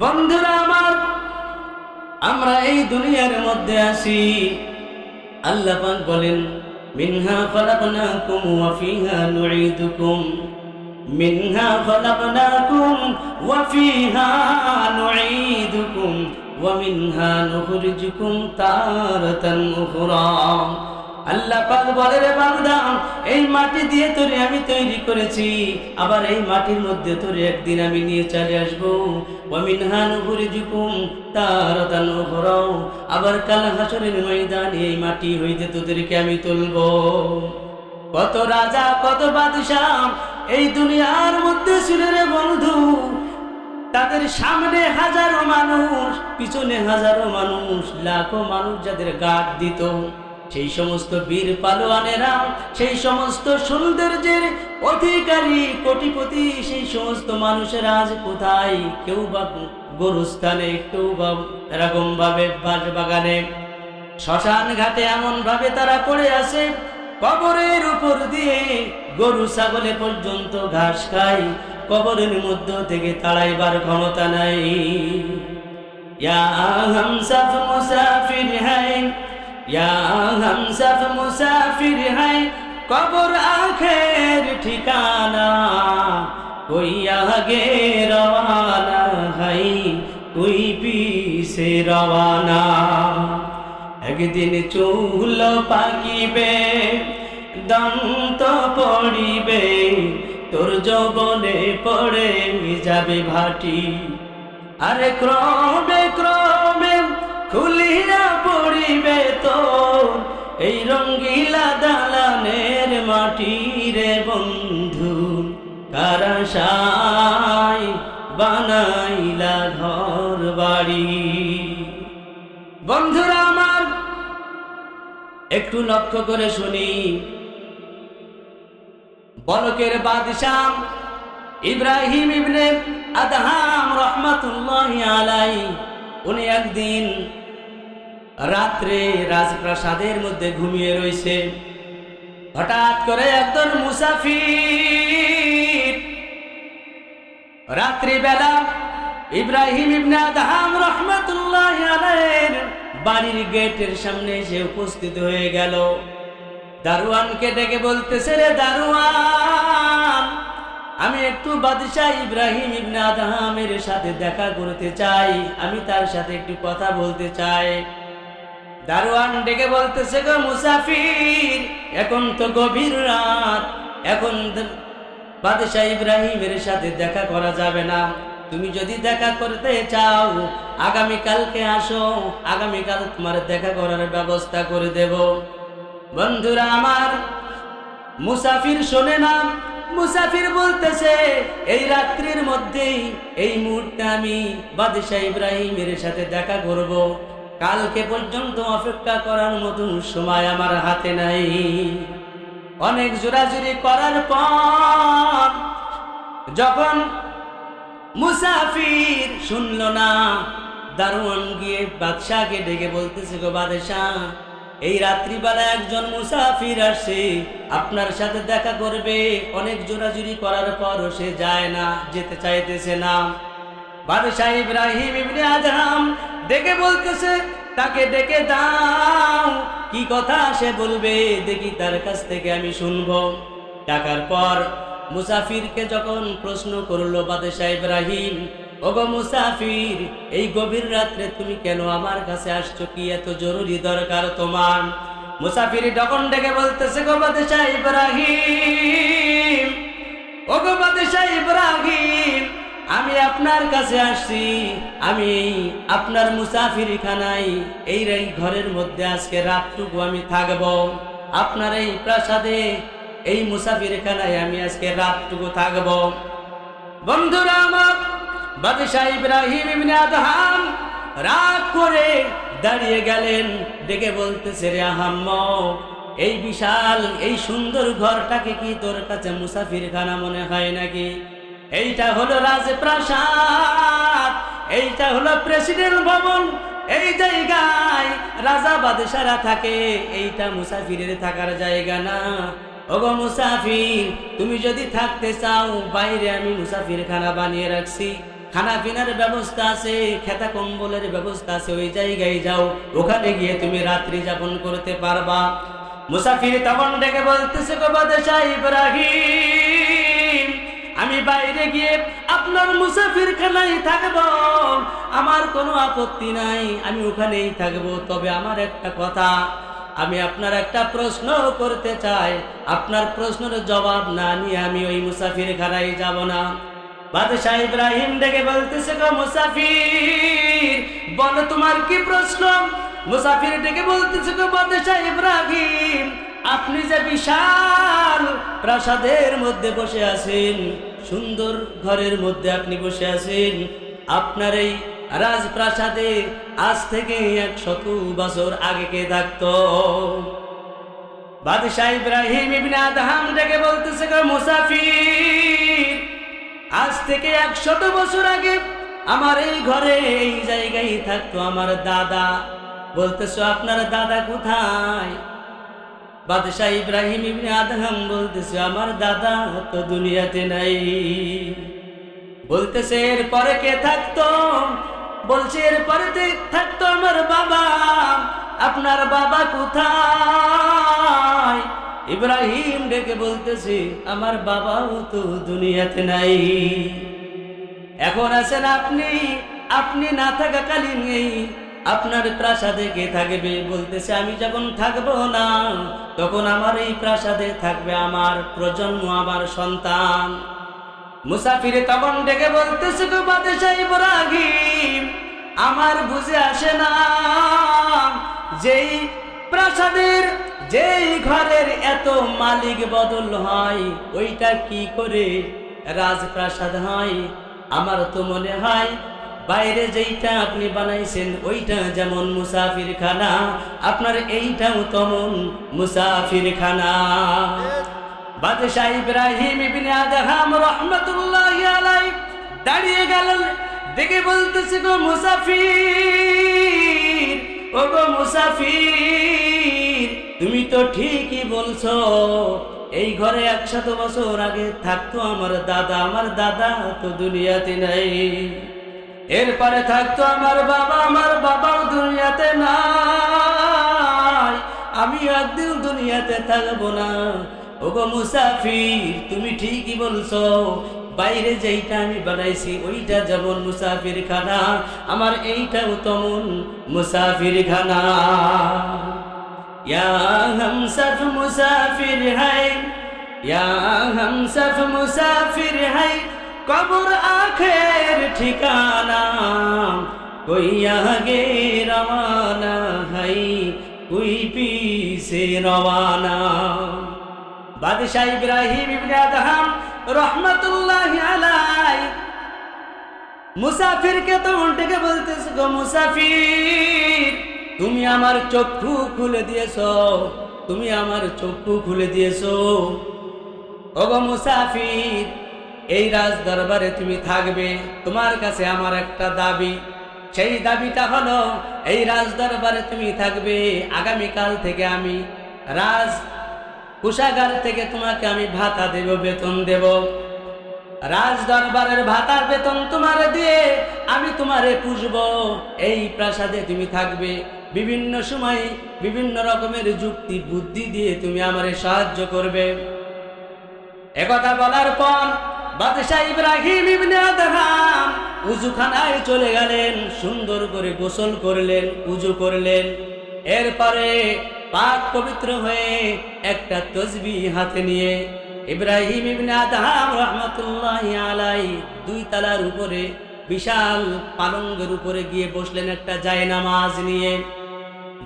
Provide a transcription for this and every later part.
বন্ধুরা আমার, আমরা এই দুনিয়ার মধ্যে আসি আল্লাহ পাক বলেন, মিনহা খলাকনাকুম ওয়া ফিহা নুঈদুকুম। মিনহা খলাকনাকুম ওয়া ফিহা নুঈদুকুম। ওয়া মিনহা নুখরিজুকুম তারাতান উখরা। আল্লাহ পাক বলে, রে বান্দা, এই মাটি দিয়ে তোরে আমি তৈরি করেছি। আবার এই মাটির মধ্যে তোরে একদিন আমি নিয়ে চলে আসব। আবার কাল হাসরের ময়দানে এই মাটি হইতে তোদেরকে আমি তুলবো। কত রাজা, কত বাদশাহ, এই দুনিয়ার মধ্যে ছিল রে বন্ধু। তাদের সামনে হাজারো মানুষ, পিছনে হাজারো মানুষ, লাখো মানুষ যাদের গার্ড দিত। সেই সমস্ত বীর পালোয়ানেরা, সেই সমস্ত সৌন্দর্যের অধিকারী কোটিপতি, সেই সমস্ত মানুষেরা আজ কোথায়? কেউ বা গরুস্থানে, কেউ বা এরকম ভাবে বাস বাগানে শ্মশান ঘাটে এমন ভাবে তারা পড়ে আছে, কবরের উপর দিয়ে গরু ছাগলে পর্যন্ত ঘাস খায়, কবরের মধ্য থেকে তাড়াইবার ক্ষমতা নাই। হামসাফ মুসাফির হাই কবর আখের ঠিকানা। কই আগে রওয়ানা হাই কই পিছে রওয়ানা। একদিন চুল পাকিবে, দন্ত পড়িবে, তোর যৌবনে পড়ে যাবে ভাটি। আরে ক্রমে ক্রমে খুলিয়া পড়িবে তো, এই রঙ্গিলা দালানের মাটি রে বন্ধু কারাশাই বানাইলা ঘর বাড়ি। বন্ধুরা আমার, একটু লক্ষ্য করে শুনি। বলকের বাদশাহ ইব্রাহিম ইবনে আদহাম রহমাতুল্লাহ আলাই উনি একদিন রাত্রে রাজপ্রাসাদের মধ্যে ঘুমিয়ে রয়েছে। হঠাৎ করে একজন মুসাফির। রাত্রিবেলা ইব্রাহিম ইবনে আদহাম বাড়ির গেটের সামনে এসে উপস্থিত হয়ে গেল। দারোয়ানকে ডেকে বলতেছে, রে দারোয়ান, আমি একটু বাদশাহ ইব্রাহিম ইবনে আদহামের সাথে দেখা করতে চাই। আমি তার সাথে একটু কথা বলতে চাই। দারোয়ান ডেকে বলতেছে, গো মুসাফির, এখন তো গভীর রাত। এখন বাদশাহ ইব্রাহিমের সাথে দেখা করা যাবে না। তুমি যদি দেখা করতে চাও আগামী কালকে আসো। আগামীকাল তোমার দেখা করার ব্যবস্থা করে দেব। বন্ধুরা আমার, মুসাফির শোনে না? মুসাফির বলতেছে, এই রাত্রির মধ্যেই, এই মুহূর্তে আমি বাদশাহ ইব্রাহিমের সাথে দেখা করব। কালকে পর্যন্ত অপেক্ষা করার মতো সময় আমার হাতে নাই। অনেক জোরাজুরি করার পর যখন মুসাফির শুনল না দারোয়ান গিয়ে বাদশাহকে ডেকে বলতেছে, গো বাদশাহ, এই রাত্রিবেলা একজন মুসাফির আসছে আপনার সাথে দেখা করবে। অনেক জোরাজুরি করার পরও সে যায় না, যেতে চাইতেছে না। বাদশাহ ইব্রাহিম ইবনে আদহাম ডেকে বলতেছে, তাকে ডেকে দাও। কি কথা সে বলবে, দেখি তার কাছ থেকে আমি শুনব। ডাকার পর মুসাফিরকে যখন প্রশ্ন করল বাদশাহ ইব্রাহিম, ওগো মুসাফির, এই গভীর রাত্রে তুমি কেন আমার কাছে আসছো? কি এত জরুরি দরকার তোমার? মুসাফির যখন ডেকে বলতেছে, গো বাদশাহ ইব্রাহিম, ওগো বাদশাহ ইব্রাহিম আমি আপনার কাছে আসছি, আমি আপনার মুসাফির খানাই এই এই ঘরের মধ্যে আজকে রাতটুকু আমি থাকব। আপনার এই প্রাসাদে, এই মুসাফির খানায় আমি আজকে রাতটুকু থাকব। বন্ধুরা আমার, বাদশাহ ইব্রাহিম ইবনে আদহাম রাগ করে দাঁড়িয়ে গেলেন, ডেকে বলতেছে, রে আহাম্ম এই বিশাল, এই সুন্দর ঘরটাকে কি তোর কাছে মুসাফির খানা মনে হয় নাকি? এইটা হলো রাজপ্রাসাদ, এইটা হলো প্রেসিডেন্ট ভবন। এই জায়গায় রাজা বাদশারা থাকে, এইটা মুসাফিরের থাকার জায়গা না। ওগো মুসাফির, তুমি যদি থাকতে চাও, বাইরে আমি মুসাফির খানা বানিয়ে রাখছি। খানা পিনার ব্যবস্থা আছে, খেতা কম্বলের ব্যবস্থা আছে, ওই জায়গায় যাও। ওখানে গিয়ে তুমি রাত্রি যাপন করতে পারবা। মুসাফির তখন ডেকে বলতেছে গো বাদশাহ ইব্রাহিম। আমি বাইরে গিয়ে আপনার মুসাফির খানায় থাকব। আমার কোনো আপত্তি নাই, আমি ওখানেই থাকব। তবে আমার একটা কথা, আমি আপনার একটা প্রশ্ন করতে চাই। আপনার প্রশ্নের জবাব না নিয়ে আমি ওই মুসাফির খানায় যাব না। বাদশাহ ইব্রাহিম ডেকে বলতেছে, গো মুসাফির, বলো তোমার কি প্রশ্ন? মুসাফির ডেকে বলতেছে, গো বাদশাহ ইব্রাহিম আপনি যে বিশাল প্রাসাদের মধ্যে বসে আছেন, সুন্দর ঘরের মধ্যে আপনি বসে আছেন, আপনার এই রাজপ্রাসাদে আজ থেকে একশত বছর আগে কে থাকতো? বাদশাহ ইব্রাহিম ইবনে আদহাম ডেকে বলতেছে, গো মুসাফির, আজ থেকে একশত বছর আগে আমার এই ঘরে এই জায়গায় থাকতো আমার দাদা। বলতেছো, আপনার দাদা কোথায়? বাদশাহ ইব্রাহিম ইবনে আদহাম বলতেছে, আমার দাদা তো দুনিয়াতে নাই। বলতেছে, এরপরে কে থাকতো? বলছে, এরপরে থাকতো আমার বাবা, আপনার বাবা কোথায়? ইব্রাহিম ডেকে বলতেছে, আমার বাবাও তো দুনিয়াতে নাই। এখন আছেন আপনি আপনি না থাকাকালীন এই আপনার প্রাসাদে কে থাকবে? বলতেছে, আমি যখন থাকব না, তখন আমার এই প্রাসাদে থাকবে আমার প্রজন্ম, আমার সন্তান। মুসাফিরে তখন ডেকে বলতেছে, গো বাদশাহ ইব্রাহিম, আমার বুঝে আসে না যেই প্রাসাদের, যেই ঘরের এত মালিক বদল হয়, ওইটা কি করে রাজপ্রাসাদ হয়? আমার তো মনে হয় বাইরে যেইটা আপনি বানাইছেন, ওইটা যেমন মুসাফির খানা আপনার এইটাও তেমন মুসাফির খানা বাদশাহ ইব্রাহিম ইবনে আদহাম রহমতুল্লাহ আলাই দাঁড়িয়ে গেলেন, দেখে বলতেছে, গো মুসাফির, ও গো মুসাফির, তুমি তো ঠিকই বলছো, এই ঘরে একশত বছর আগে থাকতো আমার দাদা আমার দাদা তো দুনিয়াতে নাই। এরপরে থাকতো আমার বাবা, আমার বাবাও দুনিয়াতে নাই। আমি একদিন দুনিয়াতে থাকব না। ওগো মুসাফির, তুমি ঠিকই বলছো। বাইরে যেইটা আমি বানাইছি, ওইটা যেমন মুসাফির খানা আমার এইটাও তেমন মুসাফির খানা ইয়া মুসাফির হাই, ইয়া মুসাফির হাই। কবর আখের ঠিকানা, কইয়া গে রওয়ানা হাই উই পিসে রওয়ানা। বাদশাহ ইব্রাহিম ইবনে আদহাম রহমতুল্লাহ আলাই মুসাফিরকে তো উল্টেকে বলতেছ, গো মুসাফির, তুমি আমার চক্ষু খুলে দিয়েছ, তুমি আমার চক্ষু খুলে দিয়েছ। গো মুসাফির এই রাজ দরবারে তুমি থাকবে। তোমার কাছে আমার একটা দাবি। সেই দাবিটা হলো, এই রাজ দরবারে তুমি থাকবে আগামীকাল থেকে আমি রাজ কোষাগার থেকে তোমাকে আমি ভাতা দেব, বেতন দেব। রাজ দরবারের ভাতার বেতন তোমার দিয়ে আমি তোমারে পুষব। এই প্রাসাদে তুমি থাকবে। বিভিন্ন সময় বিভিন্ন রকমের যুক্তি, বুদ্ধি দিয়ে তুমি আমারে সাহায্য করবে। একথা বলার পর বাদশাহ ইব্রাহিম ইবনে আদহাম উজুখানায় চলে গেলেন, সুন্দর করে গোসল করলেন, উজু করলেন। এরপরে পাক পবিত্র হয়ে একটা তসবি হাতে নিয়ে ইব্রাহিম ইবনে আদহাম রহমতুল্লাহ আলাই দুই তালার উপরে, বিশাল পালঙ্গের উপরে গিয়ে বসলেন একটা জায়নামাজ নিয়ে।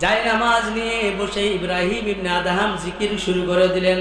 জায়নামাজ নিয়ে বসে ইব্রাহিম ইবনে আদহাম জিকির শুরু করে দিলেন।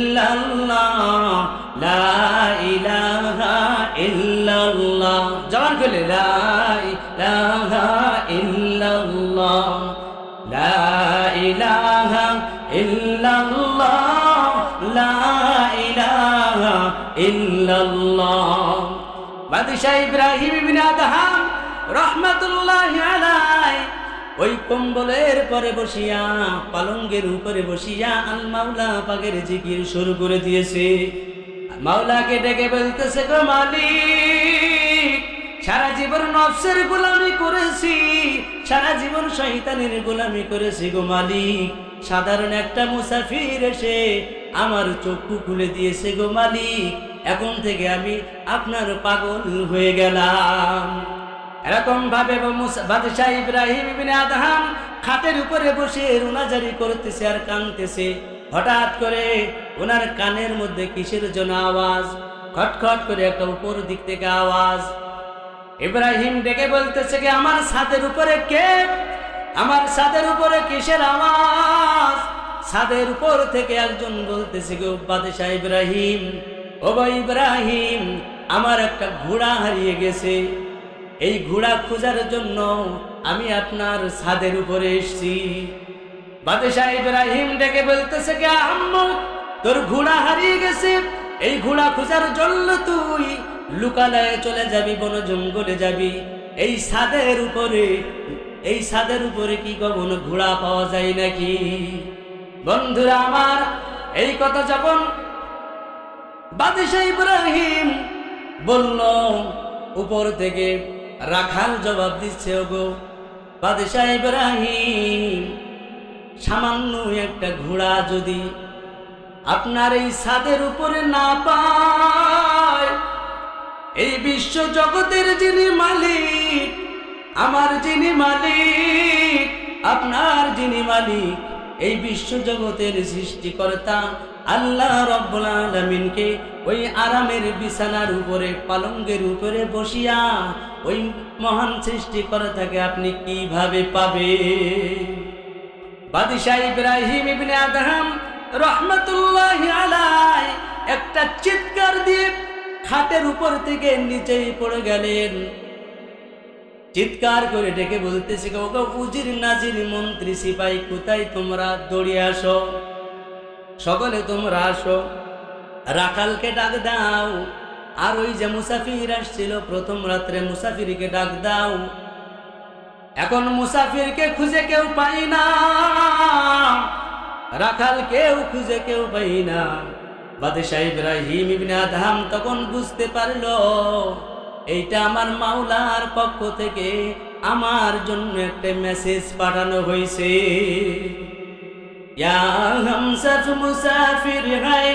ইল্লাল্লাহ, লা ইলাহা ইল্লাল্লাহ। জবান খুলে, লা ইলাহা ইল্লাল্লাহ, লা ইলাহা ইল্লাল্লাহ, লা ইলাহা ইল্লাল্লাহ। বাদশাহ ইব্রাহিম ইবনে আদহাম রহমাতুল্লাহি আলাইহি ওই কম্বলের পরে বসিয়া, পালঙ্গের উপরে বসিয়া আল মাওলা পাকের জিকির শুরু করে দিয়েছে। মাওলাকে ডেকে বলতেছে, গো মালিক, সারা জীবন নফসের গোলামি করেছি, সারা জীবন শয়তানের গোলামি করেছি গো মালিক। সাধারণ একটা মুসাফির এসে আমার চক্ষু খুলে দিয়েছে গো মালিক। এখন থেকে আমি আপনার পাগল হয়ে গেলাম। এরকম ভাবে বাদশাহ ইব্রাহিম ইবনে আদহাম খাটের উপরে বসে রুনাজারি করতেছে আর কানতেছে। হঠাৎ করে ওনার কানের মধ্যে কিসের জন্য আওয়াজ? খটখট করে একটা উপর দিক থেকে আওয়াজ। ইব্রাহিম ডেকে বলতেছে কি, আমার ছাদের উপরে কে? আমার ছাদের উপরে কিসের আওয়াজ? ছাদের উপর থেকে একজন বলতেছে গো বাদশাহ ইব্রাহিম, ও ইব্রাহিম, আমার একটা ঘোড়া হারিয়ে গেছে। এই ঘোড়া খোঁজার জন্য আমি আপনার ছাদের উপরে এসছি। বাদশাহ ইব্রাহিম ডেকে বলতেছে কে আম্মু, তোর ঘোড়া হারিয়ে গেছে। এই ঘোড়া খোঁজার জন্য তুই লুকালয়ে চলে যাবি, বন জঙ্গলে যাবি। এই ছাদের উপরে, এই ছাদের উপরে কি কখনো ঘোড়া পাওয়া যায় নাকি? বন্ধুরা আমার, এই কথা যখন বাদশাহ ইব্রাহিম বলল, উপর থেকে রাখাল জবাব দিচ্ছে, ওগো বাদশাহ ইব্রাহিম, সামান্য একটা ঘোড়া যদি আপনার এই ছাদের উপরে না পায়, এই বিশ্ব জগতের যিনি মালিক, আমার যিনি মালিক, আপনার যিনি মালিক, এই বিশ্ব জগতের সৃষ্টিকর্তা আল্লাহ রব্বুল আলমিনকে ওই আরামের বিছানার উপরে, পালঙ্গের উপরে বসিয়া ওই মহান সৃষ্টি করে থাকে আপনি কীভাবে পাবে বাদিশাহ ইব্রাহিম ইবনে আদহাম রহমতুল্লাহ আলাই একটা চিৎকার দিয়ে খাটের উপর থেকে নিচেই পড়ে গেলেন। চিৎকার করে ডেকে বলতেছে ওগো উজির নাজির মন্ত্রী সিপাই, কোথায় তোমরা দৌড়িয়ে আসো? সকলে তোমরা আসো। রাখালকে ডাক দাও। আর ওই যে মুসাফির আসছিল, প্রথম রাত্রে মুসাফিরকে ডাক দাও। এখন মুসাফিরকে খুঁজে কেউ পাই না। রাখাল কেউ খুঁজে কেউ পাই না। বাদশাহ ইব্রাহিম ইবনে আদহাম তখন বুঝতে পারল, এইটা আমার মাওলার পক্ষ থেকে আমার জন্য একটা মেসেজ পাঠানো হয়েছে يا همسف مسافر هاي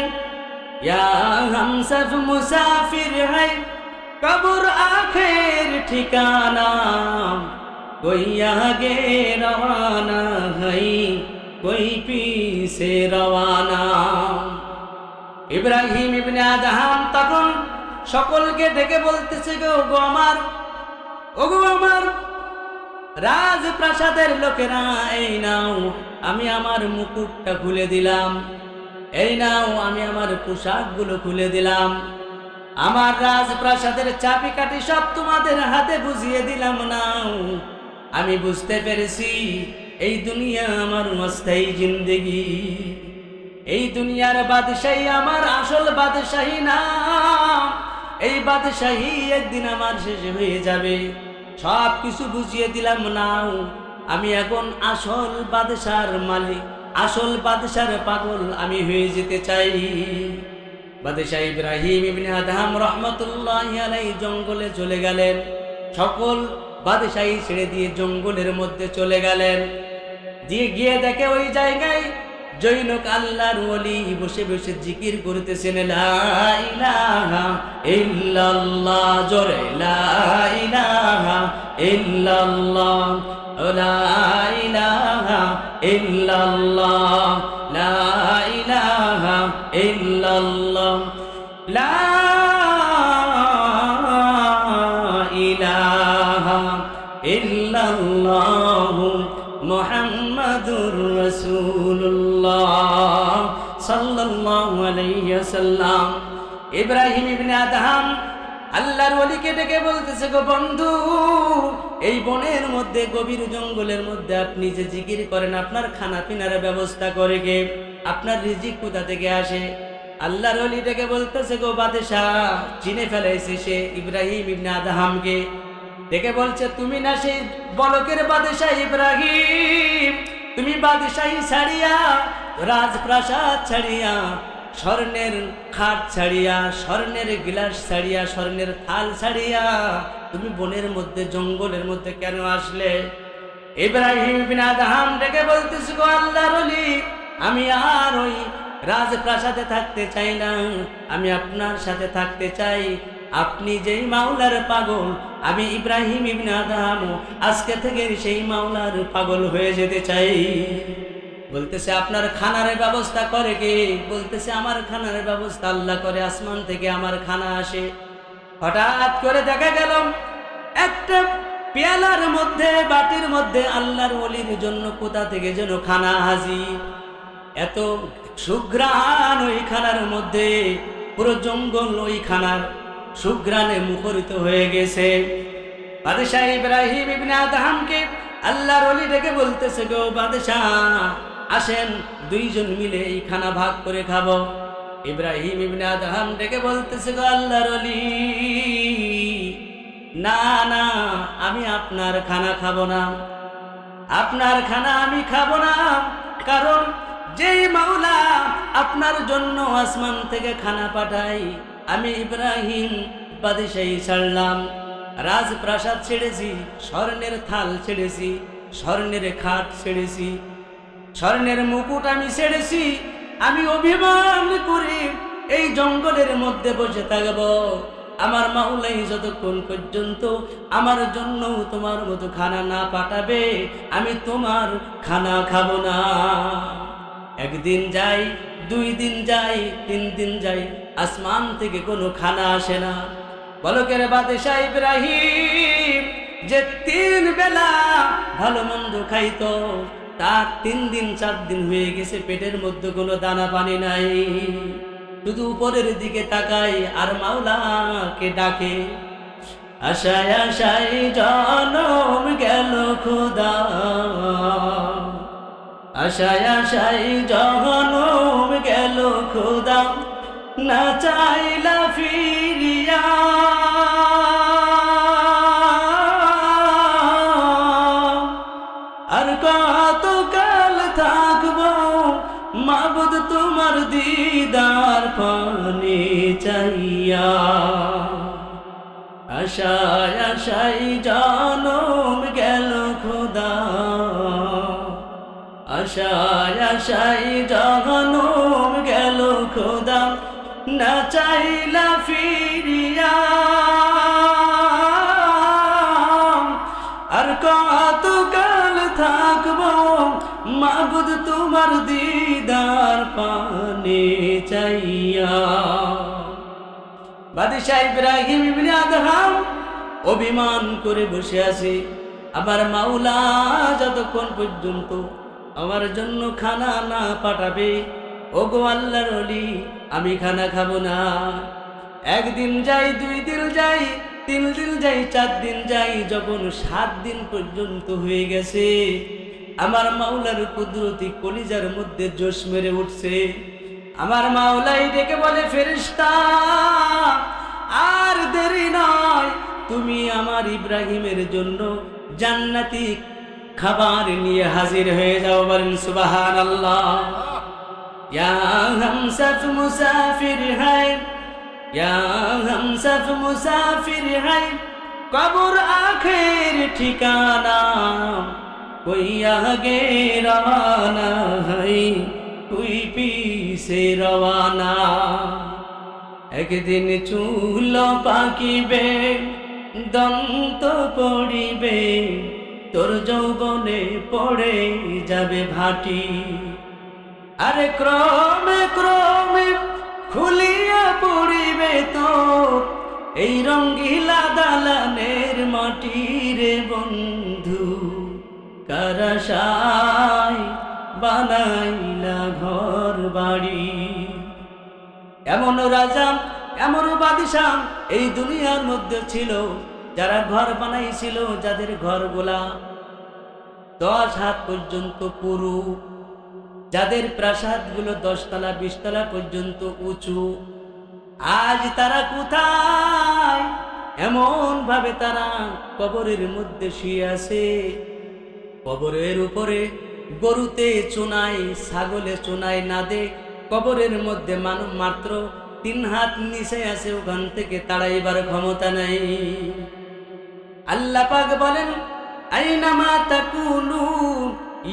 يا همسف مسافر هاي কবর আখের ঠিকানা। কইয়া গে রওয়ানা হই। কই পিছে রওয়ানা। ইব্রাহিম ইবনে আদহাম তখন সকলকে ডেকে বলতেছে, গো গো আমার ওগো আমার রাজপ্রাসাদের লোকেরা, এই নাও, আমি আমার মুকুটটা খুলে দিলাম। এই নাও, আমি আমার পোশাকগুলো খুলে দিলাম। আমার রাজপ্রাসাদের চাবিকাঠি সব তোমাদের হাতে বুঝিয়ে দিলাম নাও। আমি বুঝতে পেরেছি, এই দুনিয়া আমার অস্থায়ী জিন্দেগি। এই দুনিয়ার বাদশাহী আমার আসল বাদশাহী না। এই বাদশাহী একদিন আমার শেষ হয়ে যাবে। সব কিছু বুঝিয়ে দিলাম, নাও। আমি এখন আসল বাদশার মালিক, আসল বাদশার পাগল, আমি হয়ে যেতে চাই। বাদশাহ ইব্রাহিম ইবনে আদহাম রহমতুল্লাহ আলাই জঙ্গলে চলে গেলেন। সকল বাদশাহী ছেড়ে দিয়ে জঙ্গলের মধ্যে চলে গেলেন। দিয়ে গিয়ে দেখে ওই জায়গায় জৈনক আল্লাহর ওলি বসে বসে জিকির করতেছেন জোরে ইল্লাল্লাহ ওয়াসাল্লাম ইব্রাহিম ইবনে আদহাম আল্লাহর ওলিকে ডেকে বলতেছে, গো বন্ধু, এই বনের মধ্যে, গভীর জঙ্গলের মধ্যে আপনি যে জিকির করেন, আপনার খানা পিনার ব্যবস্থা করে গে আপনার রিজিক কোথা থেকে আসে? আল্লাহর ওলি ডেকে বলতেছে, গো বাদেশাহ, চিনে ফেলাইছে সে ইব্রাহিম ইবনে আদহামকে। ডেকে বলছে, তুমি না সেই বলকের বাদেশাহ ইব্রাহিম? তুমি বাদশাহী ছাড়িয়া, রাজপ্রাসাদ ছাড়িয়া স্বর্ণের খাট ছাড়িয়া, স্বর্ণের গিলাস ছাড়িয়া, স্বর্ণের থাল ছাড়িয়া তুমি বনের মধ্যে, জঙ্গলের মধ্যে কেন আসলে? ইব্রাহিম বিন ডেকে বলতেছি, গো আল্লাহর ওলি, আমি আর ওই রাজপ্রাসাদে থাকতে চাই না। আমি আপনার সাথে থাকতে চাই। আপনি যেই মাওলার পাগল, আমি ইব্রাহিম ইবনে আজকে থেকে সেই মাওলার পাগল হয়ে যেতে চাই। বলতেছে, আপনার খানার ব্যবস্থা করে কে? বলতেছে, আমার খানার ব্যবস্থা আল্লাহ করে, আসমান থেকে আমার খানা আসে। হঠাৎ করে দেখা গেল, একটা পেয়ালার মধ্যে, বাটির মধ্যে আল্লাহর অলির জন্য কোথা থেকে যেন খানা হাজি এত সুঘ্রাণ ওই খানার মধ্যে, পুরো জঙ্গল ওই খানার সুঘ্রাণে মুখরিত হয়ে গেছে। বাদশাহ ইব্রাহিম ইবনে আদহামকে আল্লাহর অলি ডেকে বলতেছে, গো বাদশাহ আসেন, দুইজন মিলে এই খানা ভাগ করে খাব। ইব্রাহিম ইবনে আদহাম ডেকে বলতেছে, গো আল্লাহর ওলি, না না, আমি আপনার খানা খাব না। আপনার খানা আমি খাব না, কারণ যেই মাওলা আপনার জন্য আসমান থেকে খানা পাঠাই আমি ইব্রাহিম বাদিশাহী ছাড়লাম। রাজপ্রাসাদ ছেড়েছি, স্বর্ণের থাল ছেড়েছি, স্বর্ণের খাট ছেড়েছি স্বর্ণের মুকুট আমি ছেড়েছি, আমি অভিমান করি এই জঙ্গলের মধ্যে বসে থাকব। আমার মাওলাই যতক্ষণ পর্যন্ত আমার জন্য তোমার মতো খানা না পাঠাবে, আমি তোমার খানা খাব না। একদিন যাই, দুই দিন যাই, তিন দিন যাই, আসমান থেকে কোনো খানা আসে না। বলকের বাদেশাহ ইব্রাহিম যে তিন বেলা ভালো মন্দ খাইতো তার তিন দিন, চার দিন হয়ে গেছে, পেটের মধ্যে কোনো দানা পানি নাই। শুধু উপরের দিকে তাকাই আর মাওলাকে ডাকে। আশায় আশায় জনম গেল খোদা। আশায় আশায় জনম গেল খোদা। না চাইলা ফিরিয়া দিদার পানে চাইয়া। আশায় আশায় জনম গেল খোদা। আশায় আশায় জনম গেল খোদা। না চাইলা ফিরিয়া মাবুদ তোমার দিদার পানে চাইয়া। বাদশাহ ইব্রাহিম ইবনে আদহাম অভিমান করে বসে আছে। আবার মাওলা যতক্ষণ পর্যন্ত আমার জন্য খানা না পাঠাবে ও গো আল্লাহর অলি আমি খানা খাব না। একদিন যাই, দুই দিন যাই, তিন দিন যাই, চার দিন যাই, যখন সাত দিন পর্যন্ত হয়ে গেছে আমার মাওলার কুদরতি কলিজার মধ্যে জোশ মেরে উঠছে। আমার মাওলাই ডেকে বলে ফেরিস্তা আর দেরি নয়। তুমি আমার ইব্রাহিমের জন্য জান্নাতি খাবার নিয়ে হাজির হয়ে যাও। বলেন সুবাহান আল্লাহ মুসাফির হামসাফ মুসাফির হায় কবর আখের ঠিকানা। কইয়া গে রওয়ানা হই, তুই রওয়ানা। একদিন চুল পাকিবে, দন্ত পড়িবে, তোর যৌবনে পড়ে যাবে ভাটি। আরে ক্রমে ক্রমে খুলিয়া পড়িবে তো এই রঙ্গিলা দালানের মাটিরে বন্ধু কারাশাই বানাইলা ঘর বাড়ি। এমন রাজা, এমন বাদিশাহ এই দুনিয়ার মধ্যে ছিল, যারা ঘর বানাইছিল যাদের ঘরগুলা দশ হাত পর্যন্ত পুরু, যাদের প্রাসাদগুলো দশতলা, বিশতলা পর্যন্ত উঁচু। আজ তারা কোথায়? এমন ভাবে তারা কবরের মধ্যে শুয়ে আছে। কবরের উপরে, গরুতে চুনাই ছাগলে চুনাই না দে কবরের মধ্যে মানব মাত্র তিন হাত নিচে আছে, ওখান থেকে তাড়াইবার ক্ষমতা নাই। আল্লাহ পাক বলেন আইনামা তাকুনু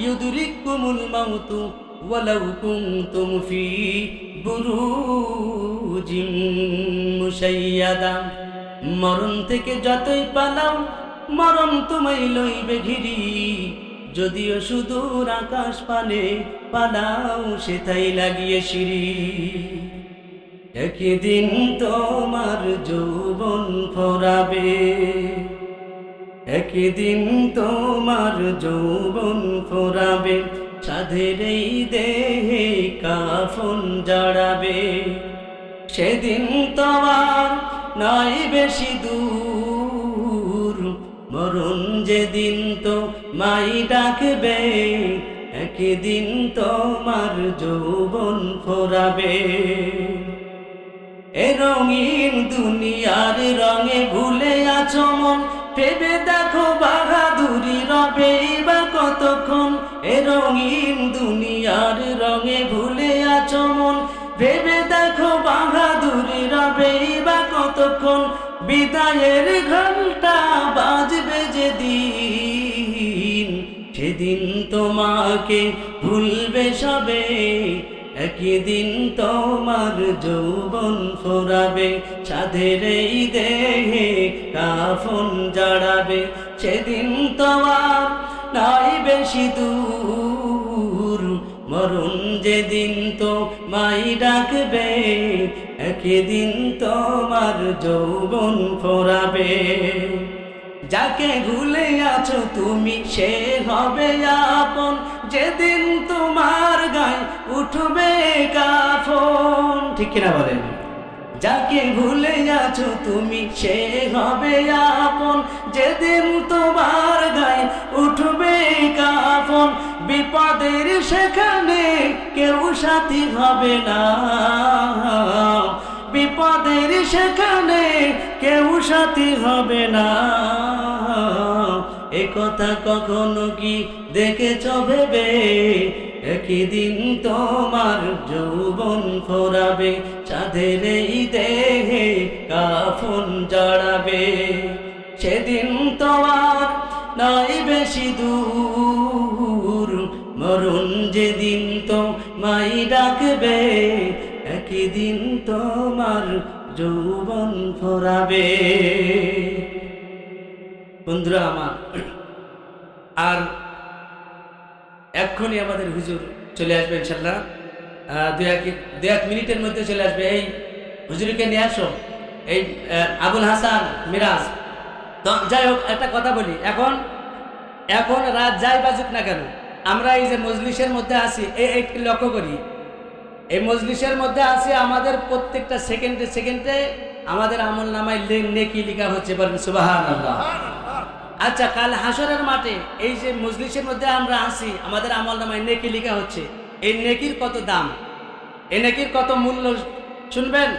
ইউদরিকুমুল মাউতু, ওয়ালাউ কুনতুম ফি বুরুজিম মুশাইয়াদা। মরণ থেকে যতই পালাও, মরণ তোমায় লইবে ঘিরি। যদিও সুদূর আকাশ পানে পালাও সেথাই লাগিয়ে সিঁড়ি। একদিন তোমার যৌবন ফরাবে। একদিন তোমার যৌবন ফোরাবে। সাধের এই দেহে কাফন জড়াবে। সেদিন তোমার নয় বেশি দূর মরণ যেদিন তো মাই ডাকবে, একদিন তোমার যৌবন ফোরাবে। এ রঙিন দুনিয়ার রঙে ভুলে আছো মন, ভেবে দেখো বাহাদুরি রবে বা কতক্ষণ। এ রঙিন দুনিয়ার রঙে ভুলে আছো মন, ভেবে দেখো বাহাদুরি রবে বা কতক্ষণ। বিদায়ের ঘণ্টা বাজবে যেদিন, সেদিন তোমাকে ভুলবে সবে, একদিন তোমার যৌবন ফোরাবে সাধের এই দেহে কাফন জড়াবে, সেদিন তোমার নাই বেশি দূর, মরণ যেদিন তো মাই ডাকবে একদিন তোমার যৌবন ফোরাবে। যাকে ভুলে আছো তুমি, সে হবে আপন। যেদিন তোমার গায়ে উঠবে কাফন। ঠিক কিনা বলেন? যাকে ভুলে আছো তুমি, সে হবে আপন। যেদিন তোমার গায়ে উঠবে কাফন, বিপদের সেখানে কেউ সাথী হবে না। বিপদের সেখানে কেউ সাথী হবে না। এ কথা কখনো কি দেখেছ ভেবে? একদিন তোমার যৌবন ফোরাবে, চাঁদের এই দেহে কাফন জড়াবে। সেদিন তোমার নাই বেশি দূর, মরণ যেদিন তো মাই ডাকবে, একদিন তোমার যৌবন ফোরাবে। বন্ধুরা আমার, আর এক্ষুনি আমাদের হুজুর চলে আসবে ইনশাল্লাহ দু এক দু এক মিনিটের মধ্যে চলে আসবে। এই হুজুরকে নিয়ে আসো। এই আবুল হাসান মিরাজ। তো যাই হোক, একটা কথা বলি। এখন এখন রাত যাই বাজুক না কেন, আমরা এই যে মজলিসের মধ্যে আছি, এই লক্ষ্য করি। এই মজলিসের মধ্যে আছে, আমাদের প্রত্যেকটা সেকেন্ডে সেকেন্ডে আমাদের আমল নামায় নেকি লিখা হচ্ছে বলেন সুবাহান আল্লাহ আচ্ছা কাল হাসরের মাঠে এই যে মজলিসের মধ্যে আমরা আসি আমাদের আমল নামায় নেকি লিখা হচ্ছে। এই নেকির কত দাম? এই নেকির কত মূল্য? শুনবেন?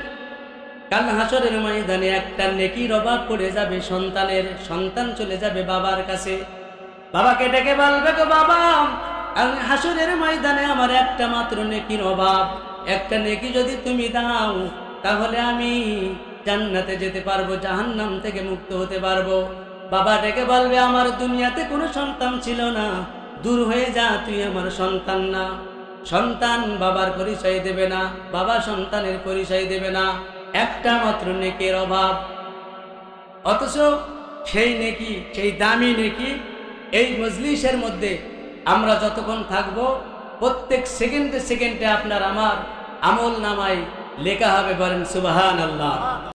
কাল হাসরের ময়দানে একটা নেকির অভাব পড়ে যাবে, সন্তানের সন্তান চলে যাবে বাবার কাছে। বাবাকে ডেকে বলবে, গো বাবা হাসরের ময়দানে আমার একটা মাত্র নেকির অভাব। একটা নেকি যদি তুমি দাও, তাহলে আমি জান্নাতে যেতে পারব, জাহান্নাম থেকে মুক্ত হতে পারব। বাবা ডেকে বলবে, আমার দুনিয়াতে কোনো সন্তান ছিল না। দূর হয়ে যা, তুই আমার সন্তান না। সন্তান বাবার পরিচয় দেবে না, বাবা সন্তানের পরিচয় দেবে না। একটা মাত্র নেকের অভাব। অথচ সেই নেকি, সেই দামি নেকি, এই মজলিসের মধ্যে আমরা যতক্ষণ থাকব, প্রত্যেক সেকেন্ডে সেকেন্ডে আপনার আমার আমল নামায় লেখা হবে বলেন সুবাহান আল্লাহ